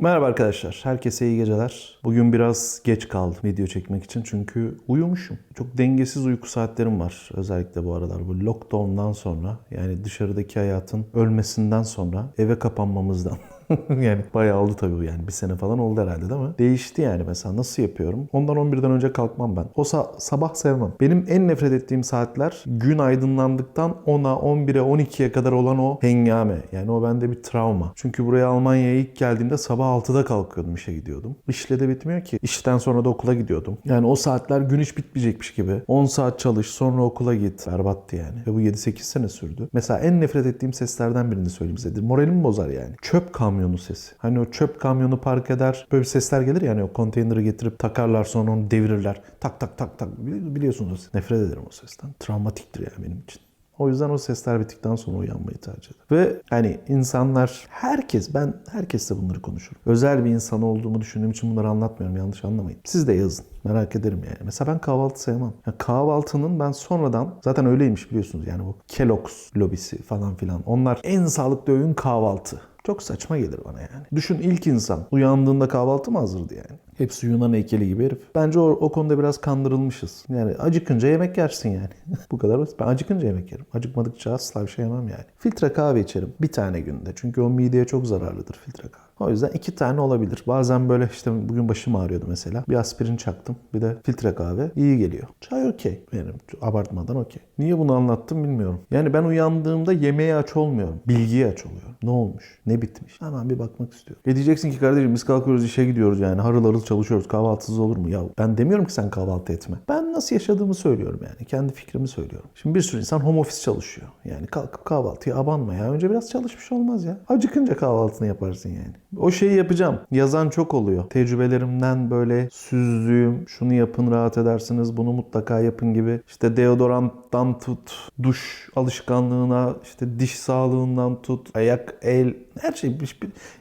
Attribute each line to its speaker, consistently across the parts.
Speaker 1: Merhaba arkadaşlar, herkese iyi geceler. Bugün biraz geç kaldım video çekmek için çünkü uyumuşum. Çok dengesiz uyku saatlerim var özellikle bu aralar. Bu lockdown'dan sonra yani dışarıdaki hayatın ölmesinden sonra eve kapanmamızdan. yani bayağı oldu tabii yani bir sene falan oldu herhalde değil mi? Değişti yani mesela nasıl yapıyorum? Ondan 11'den önce kalkmam ben. O sa- sabah sevmem. Benim en nefret ettiğim saatler gün aydınlandıktan 10'a 11'e 12'ye kadar olan o hengame. Yani o bende bir travma. Çünkü buraya Almanya'ya ilk geldiğimde sabah 6'da kalkıyordum işe gidiyordum. İşle de bitmiyor ki. İşten sonra da okula gidiyordum. Yani o saatler gün hiç bitmeyecekmiş gibi. 10 saat çalış sonra okula git. Berbattı yani. Ve bu 7-8 sene sürdü. Mesela en nefret ettiğim seslerden birini söyleyeyim size. Moralimi bozar yani. Çöp kamyonu sesi. Hani o çöp kamyonu park eder. Böyle sesler gelir yani o konteyneri getirip takarlar sonra onu devirirler. Tak tak tak tak. Bili- Biliyorsunuz. Nefret ederim o sesten. Travmatiktir yani benim için. O yüzden o sesler bittikten sonra uyanmayı tercih ederim. Ve hani insanlar, herkes, ben herkesle bunları konuşurum. Özel bir insan olduğumu düşündüğüm için bunları anlatmıyorum. Yanlış anlamayın. Siz de yazın. Merak ederim yani. Mesela ben kahvaltı sevmem. Ya kahvaltının ben sonradan, zaten öyleymiş biliyorsunuz yani bu Kellogg's lobisi falan filan. Onlar en sağlıklı öğün kahvaltı. Çok saçma gelir bana yani. Düşün ilk insan uyandığında kahvaltı mı hazırdı yani? Hepsi Yunan heykeli gibi herif. Bence o, o konuda biraz kandırılmışız. Yani acıkınca yemek yersin yani. Bu kadar basit. Ben acıkınca yemek yerim. Acıkmadıkça asla bir şey yemem yani. Filtre kahve içerim bir tane günde. Çünkü o mideye çok zararlıdır filtre kahve. O yüzden iki tane olabilir. Bazen böyle işte bugün başım ağrıyordu mesela. Bir aspirin çaktım. Bir de filtre kahve. iyi geliyor. Çay okey. Benim abartmadan okey. Niye bunu anlattım bilmiyorum. Yani ben uyandığımda yemeğe aç olmuyorum. Bilgiye aç oluyorum. Ne olmuş? Ne bitmiş? Hemen bir bakmak istiyorum. E diyeceksin ki kardeşim biz kalkıyoruz işe gidiyoruz yani. Harıl harıl çalışıyoruz. Kahvaltısız olur mu? Ya ben demiyorum ki sen kahvaltı etme. Ben nasıl yaşadığımı söylüyorum yani. Kendi fikrimi söylüyorum. Şimdi bir sürü insan home office çalışıyor. Yani kalkıp kahvaltıya abanma ya. Önce biraz çalışmış olmaz ya. Acıkınca kahvaltını yaparsın yani. O şeyi yapacağım. Yazan çok oluyor. Tecrübelerimden böyle süzdüğüm, şunu yapın rahat edersiniz, bunu mutlaka yapın gibi. İşte deodoranttan tut, duş alışkanlığına, işte diş sağlığından tut, ayak, el, her şey.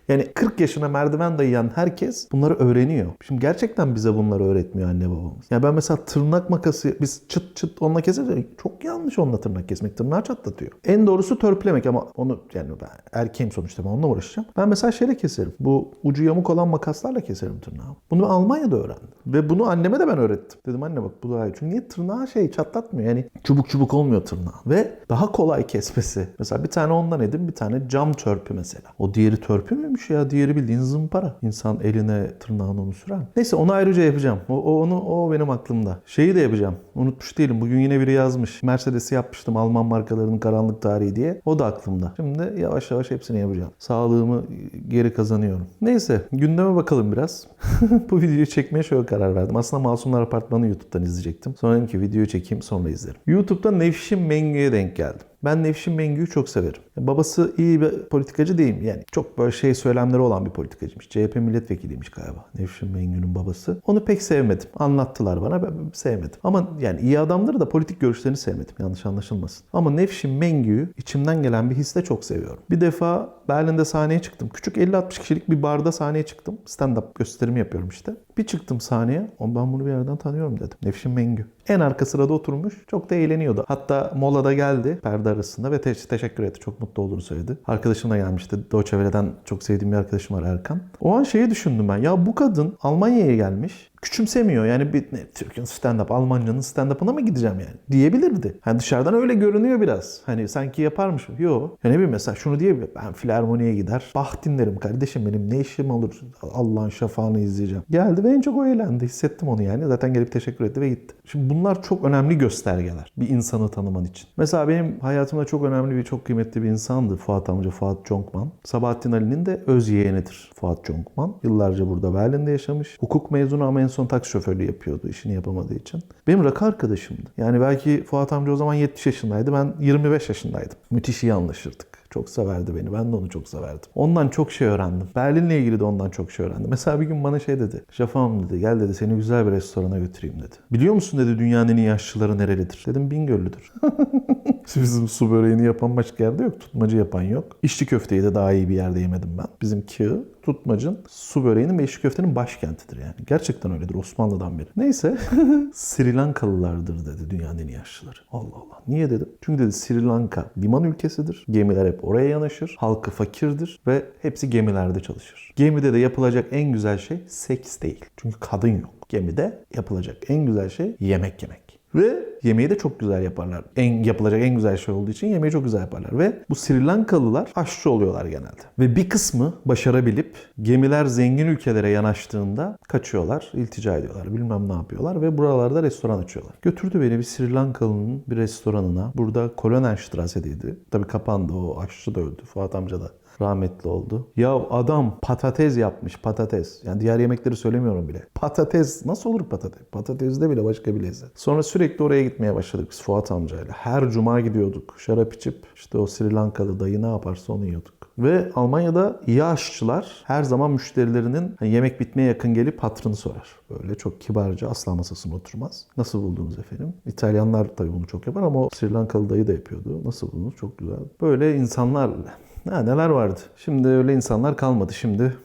Speaker 1: Yani 40 yaşına merdiven dayayan herkes bunları öğreniyor. Şimdi gerçekten bize bunları öğretmiyor anne babamız. Yani ben mesela tırnak makası, biz çıt çıt onunla keseriz. Çok yanlış onunla tırnak kesmek. Tırnağı çatlatıyor. En doğrusu törpülemek ama onu yani ben erkeğim sonuçta ben onunla uğraşacağım. Ben mesela şeyle keserim. Bu ucu yamuk olan makaslarla keserim tırnağı. Bunu Almanya'da öğrendim. Ve bunu anneme de ben öğrettim. Dedim anne bak bu daha iyi. Çünkü niye tırnağı şey çatlatmıyor. Yani çubuk çubuk olmuyor tırnağı. Ve daha kolay kesmesi. Mesela bir tane ondan edin bir tane cam törpü mesela. O diğeri törpü müymüş ya? Diğeri bildiğin zımpara. İnsan eline tırnağını onu sürer. Neyse onu ayrıca yapacağım. O, o- onu o benim aklımda. Şeyi de yapacağım. Unutmuş değilim. Bugün yine biri yazmış. Mercedes'i yapmıştım Alman markalarının karanlık tarihi diye. O da aklımda. Şimdi yavaş yavaş hepsini yapacağım. Sağlığımı geri kazanıyorum. Neyse gündeme bakalım biraz. Bu videoyu çekmeye şöyle karar verdim. Aslında Masumlar Apartmanı YouTube'dan izleyecektim. Sonra dedim ki videoyu çekeyim sonra izlerim. YouTube'da Nevşin Mengü'ye denk geldim. Ben Nevşin Mengü'yü çok severim. Babası iyi bir politikacı değil mi? Yani çok böyle şey söylemleri olan bir politikacıymış. CHP milletvekiliymiş galiba. Nevşin Mengü'nün babası. Onu pek sevmedim. Anlattılar bana ben sevmedim. Ama yani iyi adamları da politik görüşlerini sevmedim. Yanlış anlaşılmasın. Ama Nevşin Mengü'yü içimden gelen bir hisle çok seviyorum. Bir defa Berlin'de sahneye çıktım. Küçük 50-60 kişilik bir barda sahneye çıktım. Stand-up gösterimi yapıyorum işte. Bir çıktım sahneye. "O, Ben bunu bir yerden tanıyorum dedim. Nevşin Mengü. En arka sırada oturmuş. Çok da eğleniyordu. Hatta molada geldi perde arasında ve te- teşekkür etti. Çok mutlu olduğunu söyledi. Arkadaşım da gelmişti. Deutsche çok sevdiğim bir arkadaşım var Erkan. O an şeyi düşündüm ben. Ya bu kadın Almanya'ya gelmiş. Küçümsemiyor. Yani bir ne, Türk'ün stand-up, Almanca'nın stand-up'ına mı gideceğim yani? Diyebilirdi. Hani dışarıdan öyle görünüyor biraz. Hani sanki yaparmış. Yo. Ya ne bileyim mesela şunu diyebilir. Ben filarmoniye gider. Bah dinlerim kardeşim benim ne işim olur. Allah'ın şafağını izleyeceğim. Geldi ve en çok o eğlendi. Hissettim onu yani. Zaten gelip teşekkür etti ve gitti. Şimdi bunlar çok önemli göstergeler. Bir insanı tanıman için. Mesela benim hayatımda çok önemli bir, çok kıymetli bir insandı Fuat amca, Fuat Conkman. Sabahattin Ali'nin de öz yeğenidir Fuat Conkman. Yıllarca burada Berlin'de yaşamış. Hukuk mezunu ama en son taksi şoförlüğü yapıyordu işini yapamadığı için. Benim rakı arkadaşımdı. Yani belki Fuat amca o zaman 70 yaşındaydı. Ben 25 yaşındaydım. Müthiş iyi anlaşırdık. Çok severdi beni. Ben de onu çok severdim. Ondan çok şey öğrendim. Berlin'le ilgili de ondan çok şey öğrendim. Mesela bir gün bana şey dedi. Şafağım dedi gel dedi seni güzel bir restorana götüreyim dedi. Biliyor musun dedi dünyanın en iyi aşçıları nerelidir? Dedim Bingöllüdür. Bizim su böreğini yapan başka yerde yok. Tutmacı yapan yok. İçli köfteyi de daha iyi bir yerde yemedim ben. Bizim Kığ tutmacın su böreğinin ve içli köftenin başkentidir yani. Gerçekten öyledir Osmanlı'dan beri. Neyse Sri Lankalılardır dedi dünyanın en iyi aşçıları. Allah Allah. Niye dedim? Çünkü dedi Sri Lanka liman ülkesidir. Gemiler hep oraya yanaşır. Halkı fakirdir ve hepsi gemilerde çalışır. Gemide de yapılacak en güzel şey seks değil. Çünkü kadın yok. Gemide yapılacak en güzel şey yemek yemek. Ve yemeği de çok güzel yaparlar. En yapılacak en güzel şey olduğu için yemeği çok güzel yaparlar. Ve bu Sri Lankalılar aşçı oluyorlar genelde. Ve bir kısmı başarabilip gemiler zengin ülkelere yanaştığında kaçıyorlar, iltica ediyorlar, bilmem ne yapıyorlar ve buralarda restoran açıyorlar. Götürdü beni bir Sri Lankalı'nın bir restoranına. Burada Kolonenstrasse'deydi. Tabii kapandı o aşçı da öldü. Fuat amca da rahmetli oldu. Ya adam patates yapmış patates. Yani diğer yemekleri söylemiyorum bile. Patates nasıl olur patates? Patatesde bile başka bir lezzet. Sonra sürekli oraya gitmeye başladık biz Fuat amcayla. Her cuma gidiyorduk. Şarap içip işte o Sri Lankalı dayı ne yaparsa onu yiyorduk. Ve Almanya'da iyi aşçılar her zaman müşterilerinin hani yemek bitmeye yakın gelip hatrını sorar. Böyle çok kibarca asla masasına oturmaz. Nasıl buldunuz efendim? İtalyanlar tabii bunu çok yapar ama Sri Lankalı dayı da yapıyordu. Nasıl buldunuz? Çok güzel. Böyle insanlarla Ha, neler vardı? Şimdi öyle insanlar kalmadı. Şimdi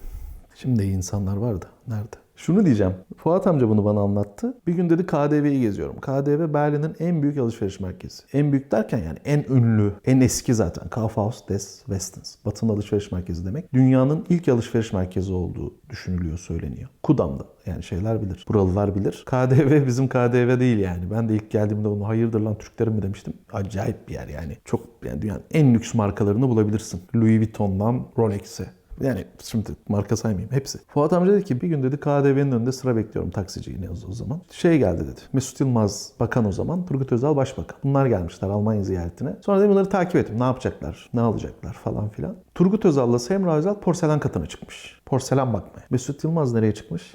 Speaker 1: şimdi iyi insanlar vardı. Nerede? Şunu diyeceğim. Fuat amca bunu bana anlattı. Bir gün dedi KDV'yi geziyorum. KDV Berlin'in en büyük alışveriş merkezi. En büyük derken yani en ünlü, en eski zaten. Kaufhaus des Westens. Batın alışveriş merkezi demek. Dünyanın ilk alışveriş merkezi olduğu düşünülüyor, söyleniyor. Kudam'da. Yani şeyler bilir. Buralılar bilir. KDV bizim KDV değil yani. Ben de ilk geldiğimde onu hayırdır lan Türklerin mi demiştim. Acayip bir yer yani. Çok yani dünyanın en lüks markalarını bulabilirsin. Louis Vuitton'dan Rolex'e. Yani şimdi marka saymayayım hepsi. Fuat amca dedi ki bir gün dedi KDV'nin önünde sıra bekliyorum taksici yine o zaman. Şey geldi dedi. Mesut Yılmaz bakan o zaman. Turgut Özal başbakan. Bunlar gelmişler Almanya ziyaretine. Sonra dedim bunları takip ettim. Ne yapacaklar? Ne alacaklar falan filan. Turgut Özal'la Semra Özal porselen katına çıkmış. Porselen bakmaya. Mesut Yılmaz nereye çıkmış?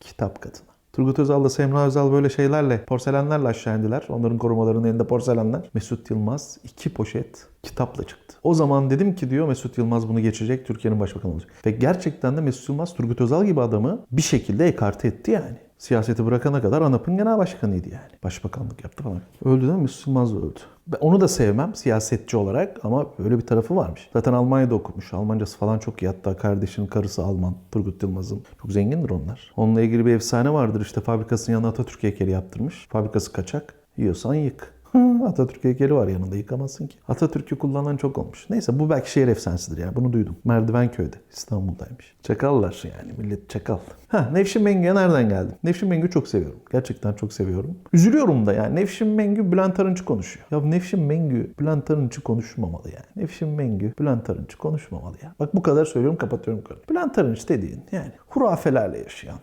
Speaker 1: Kitap katına. Turgut Özal'la Semra Özal böyle şeylerle, porselenlerle aşağı indiler. Onların korumalarının elinde porselenler. Mesut Yılmaz iki poşet kitapla çıktı. O zaman dedim ki diyor Mesut Yılmaz bunu geçecek, Türkiye'nin başbakanı olacak. Ve gerçekten de Mesut Yılmaz Turgut Özal gibi adamı bir şekilde ekarte etti yani. Siyaseti bırakana kadar ANAP'ın genel başkanıydı yani. Başbakanlık yaptı falan. Öldü Yılmaz da öldü. Ben onu da sevmem siyasetçi olarak ama böyle bir tarafı varmış. Zaten Almanya'da okumuş. Almancası falan çok iyi. Hatta kardeşinin karısı Alman. Turgut Yılmaz'ın. Çok zengindir onlar. Onunla ilgili bir efsane vardır. İşte fabrikasının yanına Atatürk heykeli yaptırmış. Fabrikası kaçak. Yiyorsan yık. Atatürk heykeli var yanında yıkamazsın ki. Atatürk'ü kullanan çok olmuş. Neyse bu belki şehir efsanesidir ya. Bunu duydum. Merdivenköy'de. İstanbul'daymış. Çakallar yani. Millet çakal. Ha Nevşin Mengü'ye nereden geldim? Nevşin Mengü'yü çok seviyorum. Gerçekten çok seviyorum. Üzülüyorum da yani. Nevşin Mengü Bülent Arınç'ı konuşuyor. Ya Nevşin Mengü Bülent Arınç'ı konuşmamalı yani. Nevşin Mengü Bülent Arınç'ı konuşmamalı ya. Bak bu kadar söylüyorum kapatıyorum konuyu. Bülent Arınç dediğin yani hurafelerle yaşayan,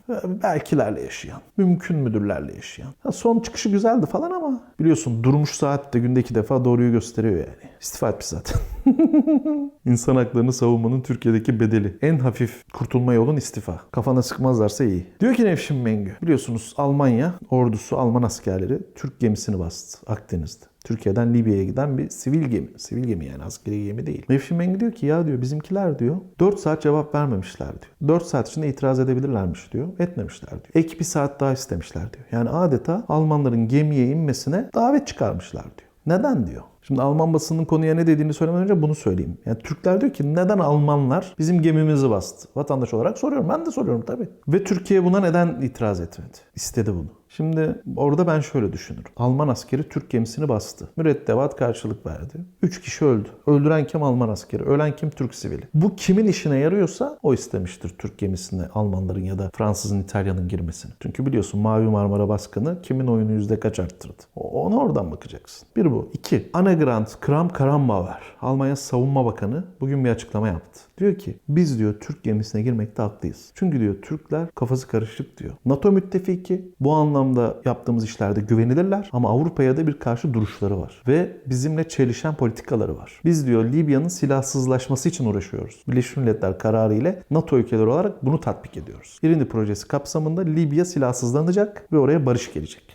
Speaker 1: belkilerle yaşayan, mümkün müdürlerle yaşayan. Ha, son çıkışı güzeldi falan ama biliyorsun durmuş saatte günde iki defa doğruyu gösteriyor yani. İstifa etmiş zaten. İnsan haklarını savunmanın Türkiye'deki bedeli. En hafif kurtulma yolun istifa. Kafana sıkmazlarsa iyi. Diyor ki Nevşin Mengü. Biliyorsunuz Almanya ordusu, Alman askerleri Türk gemisini bastı Akdeniz'de. Türkiye'den Libya'ya giden bir sivil gemi. Sivil gemi yani askeri gemi değil. Nevşin Mengü diyor ki ya diyor bizimkiler diyor 4 saat cevap vermemişler diyor. 4 saat içinde itiraz edebilirlermiş diyor. Etmemişler diyor. Ek bir saat daha istemişler diyor. Yani adeta Almanların gemiye inmesine davet çıkarmışlar diyor. Neden diyor. Şimdi Alman basının konuya ne dediğini söylemeden önce bunu söyleyeyim. Yani Türkler diyor ki neden Almanlar bizim gemimizi bastı? Vatandaş olarak soruyorum. Ben de soruyorum tabii. Ve Türkiye buna neden itiraz etmedi? İstedi bunu. Şimdi orada ben şöyle düşünürüm. Alman askeri Türk gemisini bastı. Mürettebat karşılık verdi. Üç kişi öldü. Öldüren kim Alman askeri? Ölen kim Türk sivili? Bu kimin işine yarıyorsa o istemiştir Türk gemisine Almanların ya da Fransızın, İtalyanın girmesini. Çünkü biliyorsun Mavi Marmara baskını kimin oyunu yüzde kaç arttırdı? Ona oradan bakacaksın. Bir bu. İki. Anne Grant Kram Karambauer, Almanya Savunma Bakanı bugün bir açıklama yaptı. Diyor ki biz diyor Türk gemisine girmekte haklıyız. Çünkü diyor Türkler kafası karışık diyor. NATO müttefiki bu anlamda yaptığımız işlerde güvenilirler ama Avrupa'ya da bir karşı duruşları var. Ve bizimle çelişen politikaları var. Biz diyor Libya'nın silahsızlaşması için uğraşıyoruz. Birleşmiş Milletler kararı ile NATO ülkeleri olarak bunu tatbik ediyoruz. İrindi projesi kapsamında Libya silahsızlanacak ve oraya barış gelecek.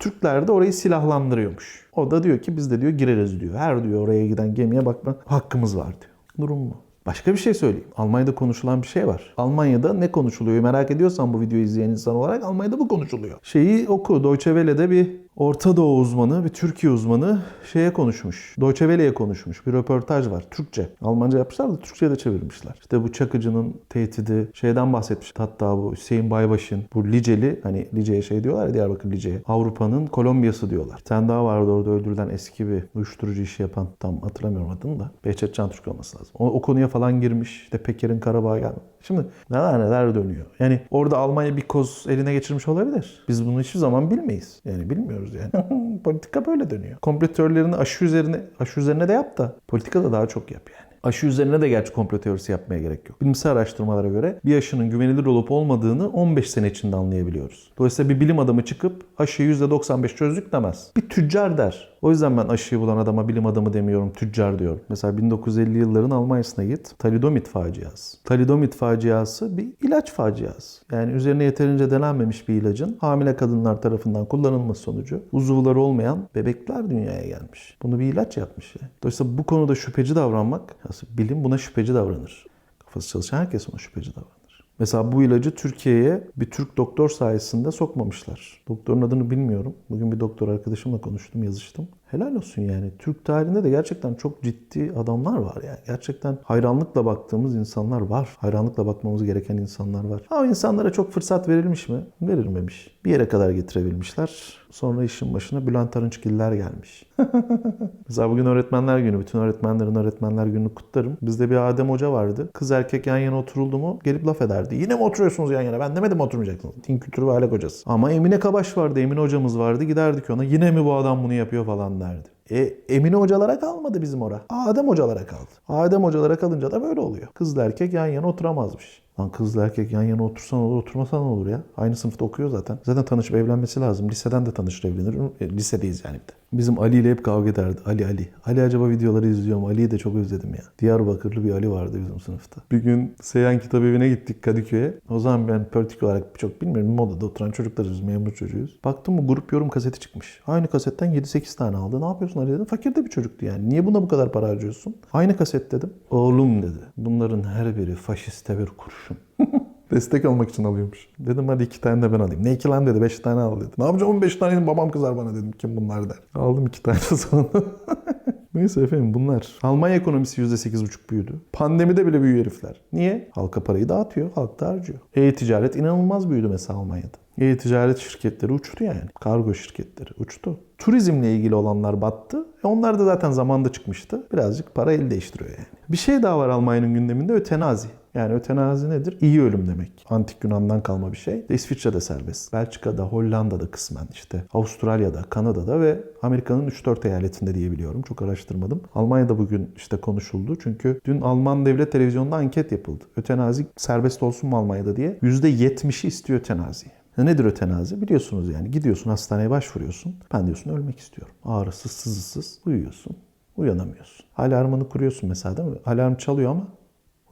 Speaker 1: Türkler de orayı silahlandırıyormuş. O da diyor ki biz de diyor gireriz diyor. Her diyor oraya giden gemiye bakma hakkımız var diyor. Durum bu. Başka bir şey söyleyeyim. Almanya'da konuşulan bir şey var. Almanya'da ne konuşuluyor merak ediyorsan bu videoyu izleyen insan olarak Almanya'da bu konuşuluyor. Şeyi oku. Deutsche Welle'de bir Orta Doğu uzmanı, bir Türkiye uzmanı şeye konuşmuş. Deutsche Welle'ye konuşmuş. Bir röportaj var. Türkçe. Almanca yapmışlar da Türkçe'ye de çevirmişler. İşte bu Çakıcı'nın tehdidi şeyden bahsetmiş. Hatta bu Hüseyin Baybaş'ın bu Liceli hani Lice'ye şey diyorlar ya Diyarbakır Lice'ye. Avrupa'nın Kolombiyası diyorlar. Bir tane daha vardı orada öldürülen eski bir uyuşturucu işi yapan tam hatırlamıyorum adını da. Behçet Can Türk olması lazım. O, o konuya falan girmiş. İşte Peker'in Karabağ'a geldi. Şimdi neler neler dönüyor. Yani orada Almanya bir koz eline geçirmiş olabilir. Biz bunu hiçbir zaman bilmeyiz. Yani bilmiyoruz yani. Politika böyle dönüyor. Komplo teorilerini aşı üzerine aşı üzerine de yap da politika da daha çok yap yani. Aşı üzerine de gerçi komplo teorisi yapmaya gerek yok. Bilimsel araştırmalara göre bir aşının güvenilir olup olmadığını 15 sene içinde anlayabiliyoruz. Dolayısıyla bir bilim adamı çıkıp aşıyı %95 çözdük demez. Bir tüccar der. O yüzden ben aşıyı bulan adama bilim adamı demiyorum, tüccar diyorum. Mesela 1950 yılların Almanya'sına git. Talidomit faciası. Talidomit faciası bir ilaç faciası. Yani üzerine yeterince denenmemiş bir ilacın hamile kadınlar tarafından kullanılması sonucu uzuvları olmayan bebekler dünyaya gelmiş. Bunu bir ilaç yapmış. Yani. Dolayısıyla bu konuda şüpheci davranmak, bilim buna şüpheci davranır. Kafası çalışan herkes buna şüpheci davranır. Mesela bu ilacı Türkiye'ye bir Türk doktor sayesinde sokmamışlar. Doktorun adını bilmiyorum. Bugün bir doktor arkadaşımla konuştum, yazıştım. Helal olsun yani. Türk tarihinde de gerçekten çok ciddi adamlar var yani. Gerçekten hayranlıkla baktığımız insanlar var. Hayranlıkla bakmamız gereken insanlar var. Ama insanlara çok fırsat verilmiş mi? Verilmemiş. Bir yere kadar getirebilmişler. Sonra işin başına Bülent Arınçgiller gelmiş. Mesela bugün öğretmenler günü. Bütün öğretmenlerin öğretmenler gününü kutlarım. Bizde bir Adem Hoca vardı. Kız erkek yan yana oturuldu mu gelip laf ederdi. Yine mi oturuyorsunuz yan yana? Ben demedim oturmayacaksınız. Din kültürü ve ahlak hocası. Ama Emine Kabaş vardı. Emine hocamız vardı. Giderdik ona. Yine mi bu adam bunu yapıyor falan derdi. E, Emine hocalara kalmadı bizim ora. Adem hocalara kaldı. Adem hocalara kalınca da böyle oluyor. Kızla erkek yan yana oturamazmış. Lan kızla erkek yan yana otursan olur, oturmasan olur ya. Aynı sınıfta okuyor zaten. Zaten tanışıp evlenmesi lazım. Liseden de tanışır evlenir. Lisedeyiz yani bir de. Bizim Ali ile hep kavga ederdi. Ali Ali. Ali acaba videoları izliyorum. Ali'yi de çok özledim ya. Diyarbakırlı bir Ali vardı bizim sınıfta. Bir gün Seyhan Kitap Evi'ne gittik Kadıköy'e. O zaman ben politik olarak çok bilmiyorum. Modada oturan çocuklarız. Memur çocuğuyuz. Baktım bu grup yorum kaseti çıkmış. Aynı kasetten 7-8 tane aldı. Ne yapıyorsun Ali dedim. Fakir de bir çocuktu yani. Niye buna bu kadar para harcıyorsun? Aynı kaset dedim. Oğlum dedi. Bunların her biri faşiste bir kurşun. Destek almak için alıyormuş. Dedim hadi iki tane de ben alayım. Ne iki lan dedi. Beş tane al dedi. Ne yapacağım 15 tane babam kızar bana dedim. Kim bunlar der. Aldım iki tane sonra. Neyse efendim bunlar. Almanya ekonomisi %8,5 büyüdü. Pandemide bile büyüyor herifler. Niye? Halka parayı dağıtıyor. Halk da harcıyor. E-ticaret inanılmaz büyüdü mesela Almanya'da. E-ticaret şirketleri uçtu yani. Kargo şirketleri uçtu. Turizmle ilgili olanlar battı. E onlar da zaten zamanda çıkmıştı. Birazcık para el değiştiriyor yani. Bir şey daha var Almanya'nın gündeminde ötenazi. Yani ötenazi nedir? İyi ölüm demek. Antik Yunan'dan kalma bir şey. İsviçre'de serbest. Belçika'da, Hollanda'da kısmen işte. Avustralya'da, Kanada'da ve Amerika'nın 3-4 eyaletinde diyebiliyorum. Çok araştırmadım. Almanya'da bugün işte konuşuldu. Çünkü dün Alman devlet televizyonunda anket yapıldı. Ötenazi serbest olsun mu Almanya'da diye. %70'i istiyor ötenaziyi. Nedir ötenazi? Biliyorsunuz yani gidiyorsun hastaneye başvuruyorsun. Ben diyorsun ölmek istiyorum. Ağrısız, sızısız uyuyorsun. Uyanamıyorsun. Alarmını kuruyorsun mesela değil mi? Alarm çalıyor ama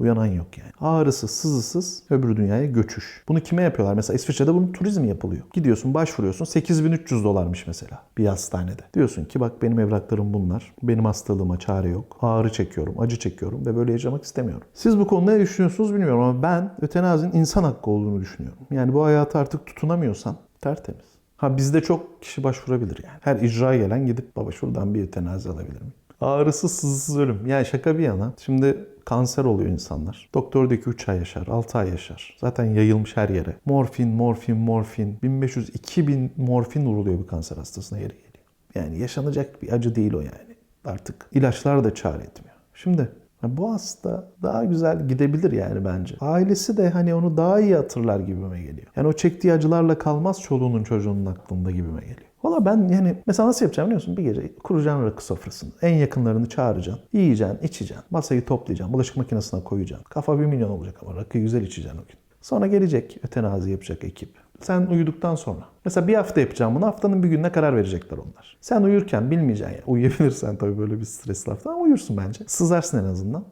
Speaker 1: Uyanan yok yani. Ağrısız, sızısız öbür dünyaya göçüş. Bunu kime yapıyorlar? Mesela İsviçre'de bunun turizmi yapılıyor. Gidiyorsun başvuruyorsun 8300 dolarmış mesela bir hastanede. Diyorsun ki bak benim evraklarım bunlar. Benim hastalığıma çare yok. Ağrı çekiyorum, acı çekiyorum ve böyle yaşamak istemiyorum. Siz bu konuda ne düşünüyorsunuz bilmiyorum ama ben ötenazinin insan hakkı olduğunu düşünüyorum. Yani bu hayatı artık tutunamıyorsan tertemiz. Ha bizde çok kişi başvurabilir yani. Her icra gelen gidip baba şuradan bir ötenazi alabilir mi? Ağrısız sızısız ölüm. Yani şaka bir yana. Şimdi kanser oluyor insanlar. Doktor diyor ki 3 ay yaşar, 6 ay yaşar. Zaten yayılmış her yere. Morfin, morfin, morfin. 1500-2000 morfin vuruluyor bir kanser hastasına yeri geliyor. Yani yaşanacak bir acı değil o yani. Artık ilaçlar da çare etmiyor. Şimdi bu hasta daha güzel gidebilir yani bence. Ailesi de hani onu daha iyi hatırlar gibime geliyor. Yani o çektiği acılarla kalmaz çoluğunun çocuğunun aklında gibime geliyor. Valla ben yani mesela nasıl yapacağım biliyor musun? Bir gece kuracaksın rakı sofrasını. En yakınlarını çağıracaksın. Yiyeceksin, içeceksin. Masayı toplayacaksın. Bulaşık makinesine koyacaksın. Kafa bir milyon olacak ama rakıyı güzel içeceksin o gün. Sonra gelecek ötenazi yapacak ekip. Sen uyuduktan sonra. Mesela bir hafta yapacağım bunu. Haftanın bir gününe karar verecekler onlar. Sen uyurken bilmeyeceksin ya. Uyuyabilirsen tabii böyle bir stresli hafta ama uyursun bence. Sızarsın en azından.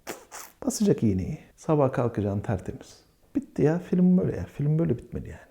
Speaker 1: Basacak iğneyi. Sabah kalkacaksın tertemiz. Bitti ya. Film böyle ya. Film böyle bitmeli yani.